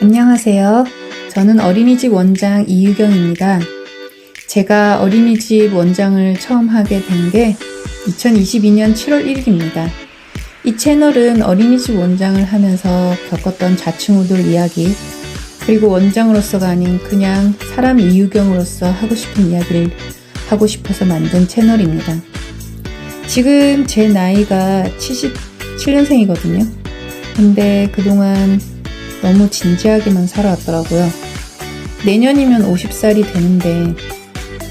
안녕하세요. 저는 어린이집 원장 이유경입니다. 제가 어린이집 원장을 처음 하게 된 게 2022년 7월 1일입니다. 이 채널은 어린이집 원장을 하면서 겪었던 좌충우돌 이야기, 그리고 원장으로서가 아닌 그냥 사람 이유경으로서 하고 싶은 이야기를 하고 싶어서 만든 채널입니다. 지금 제 나이가 77년생이거든요. 근데 그동안 너무 진지하게만 살아왔더라고요. 내년이면 50살이 되는데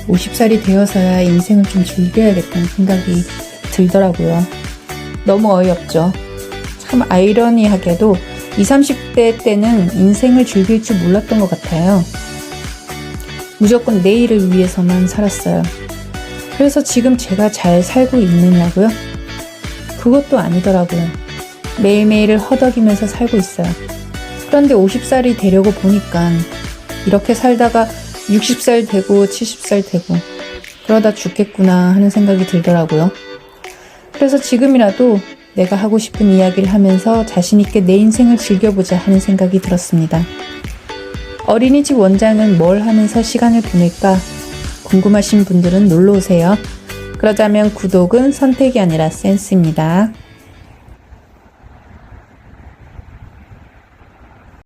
50살이 되어서야 인생을 좀 즐겨야겠다는 생각이 들더라고요. 너무 어이없죠. 참 아이러니하게도 20, 30대 때는 인생을 즐길 줄 몰랐던 것 같아요. 무조건 내일을 위해서만 살았어요. 그래서 지금 제가 잘 살고 있느냐고요? 그것도 아니더라고요. 매일매일을 허덕이면서 살고 있어요. 그런데 50살이 되려고 보니까 이렇게 살다가 60살 되고 70살 되고 그러다 죽겠구나 하는 생각이 들더라고요. 그래서 지금이라도 내가 하고 싶은 이야기를 하면서 자신있게 내 인생을 즐겨보자 하는 생각이 들었습니다. 어린이집 원장은 뭘 하면서 시간을 보낼까 궁금하신 분들은 놀러 오세요. 그러자면 구독은 선택이 아니라 센스입니다.